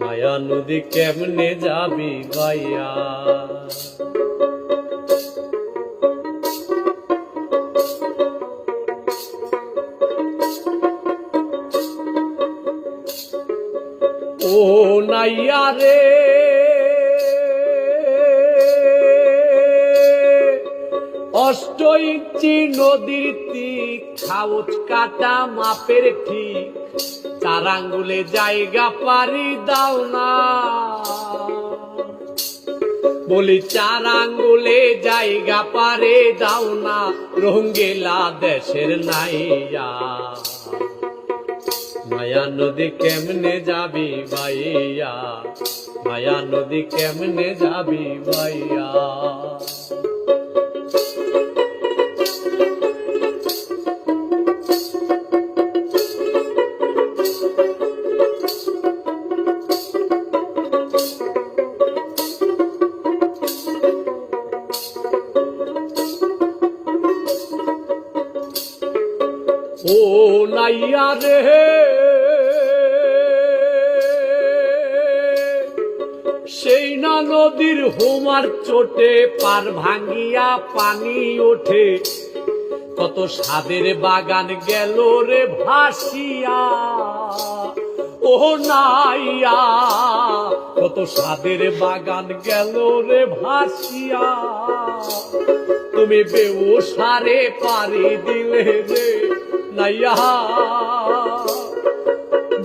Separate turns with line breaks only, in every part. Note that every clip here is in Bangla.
মায়া নদী কেমনে যাবি ভাইয়া? ও নাইয়া রে। অষ্ট ইঞ্চি নদীর তীক খাউচ কাটা মাপের ঠিক। চার আঙ্গুলে জায়গা পারি দাও না। বলি চার আঙ্গুলে জায়গা পারে দাও না রঙ্গেলা দেশের নাইয়া। মায়া নদী কেমনে যাবি ভাইয়া? মায়া নদী কেমনে যাবি ভাইয়া? ও নাইয়া রে সেই না নদীর হোমার চোটে পার ভাঙ্গিয়া পানি ওঠে। কত সাদের বাগান গেল রে ভাসিয়া। ও নাইয়া, কত সাদের বাগান গেল রে ভাসিয়া। তুমি বেউসারে পারি দিলে রে। নাইয়া।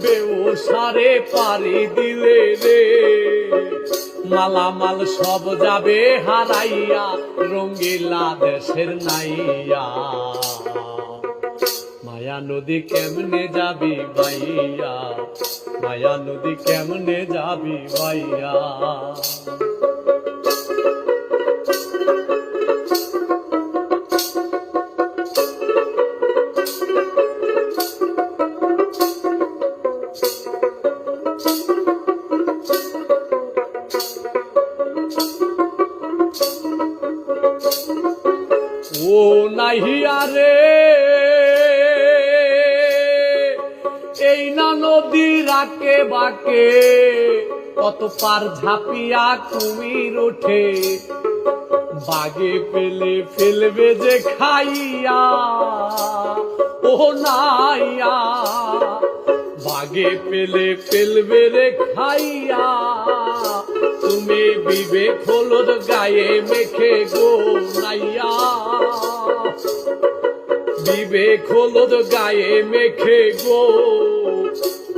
বেউসারে পারি দিলে রে। মালামাল সব যাবে হারাইয়া, রঙ্গিলা দেশের নাইয়া। মায়া নদী কেমনে যাবি ভাইয়া? মায়া নদী কেমনে যাবি ভাইয়া? নাহিয়া রে এই না নদী রাকে বাকে কত পার ঝাপিয়া কুমির ওঠে। বাগে পেলে ফেলবে যে খাইয়া, ও নাইয়া। বাগে পেলে ফেলবে রে খাইয়া, তুমি বিবেক হলুদ গায়ে মেখে গো নাইয়া। বিবেক খোলদ গায়ে মেখে গো।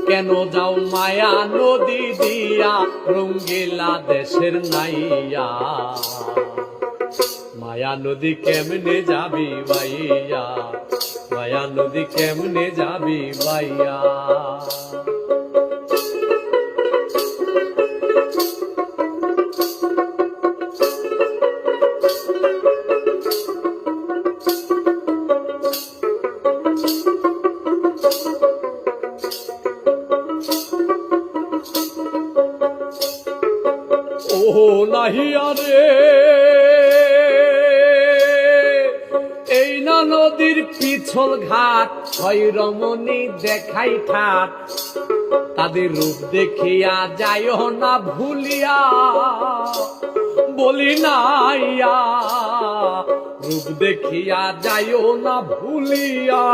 কেন যাও মায়া নদী দিয়া, রঙ্গিলা দেশের নাইয়া। মায়া নদী কেমনে যাবি বাইয়া মায়া নদী কেমনে যাবি ভাইয়া? ও নাহিয়া রে এই না নদীর পিছল ঘাট, হয় রমণী দেখাই ঠাট। তাদের রূপ দেখিয়া যাইও না ভুলিয়া। বলি নাইয়া, রূপ দেখিয়া যাইও না ভুলিয়া।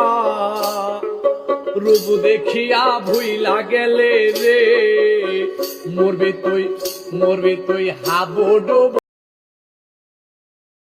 রূপ দেখিয়া ভুইলা গেলে রে, মরবি তুই মরবি তুই হাবুডুব।